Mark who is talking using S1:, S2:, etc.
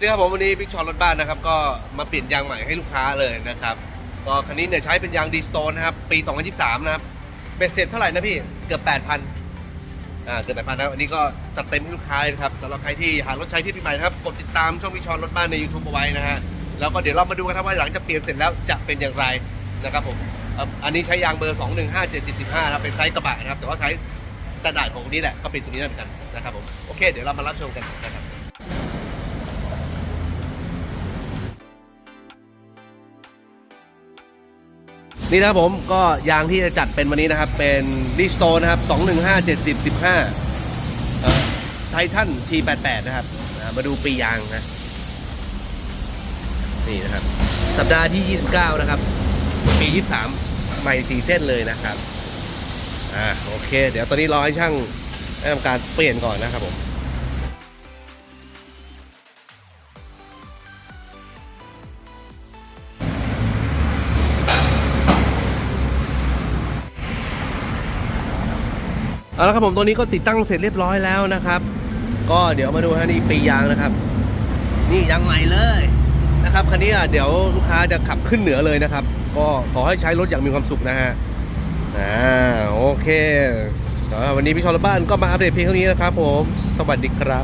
S1: นี่ครับผมวันนี้บิ๊กชอนรถบ้านนะครับก็มาเปลี่ยนยางใหม่ให้ลูกค้าเลยนะครับก็คันนี้เนี่ยใช้เป็นยางดีสโตนนะครับปี 2023 นะครับเบ็ดเสร็จเท่าไหร่นะพี่เกือบ 8,000อ่าเกือบ8,000นะครับอันนี้ก็จัดเต็มให้ลูกค้าเลยครับสำหรับใครที่หารถใช้ที่ปีใหม่นะครับกดติดตามช่องบิ๊กชอนรถบ้านใน YouTube เอาไว้นะฮะแล้วก็เดี๋ยวเรามาดูกันครับว่าหลังจากเปลี่ยนเสร็จแล้วจะเป็นอย่างไรนะครับผมอันนี้ใช้ยางเบอร์ 215 70 15ครับเป็นไซส์กระบะนะครับแต่ว่าใช้สแตนดาร์ดของนี้แหละก็เป็นตัวนี้เหมือนกันนะครับผมโอเคเดี๋ยวเรามารับชมกันนะครับ นี่นะครับผมก็ยางที่จะจัดเป็นวันนี้นะครับ เป็นดิสโตนะครับ 215 70 15ไททัน T88 นะครับ มาดูปียางนะ นี่นะครับ สัปดาห์ที่ 29 นะครับ ปี 23 ใหม่สีเส้นเลยนะครับ อ่า โอเค เดี๋ยวตอนนี้รอให้ช่างได้ทำการเปลี่ยนก่อนนะครับผม เอาละครับผมตัวนี้ก็ติดตั้งเสร็จเรียบร้อยแล้วนะครับ ก็เดี๋ยวมาดูฮะนี่ปียางนะครับ นี่ยางใหม่เลยนะครับคันนี้อะเดี๋ยวลูกค้าจะขับขึ้นเหนือเลยนะครับ ก็ขอให้ใช้รถอย่างมีความสุขนะฮะอ่าโอเควันนี้พี่ชอลบ้านก็มาอัปเดตเพียงเท่านี้นะครับผม สวัสดีครับ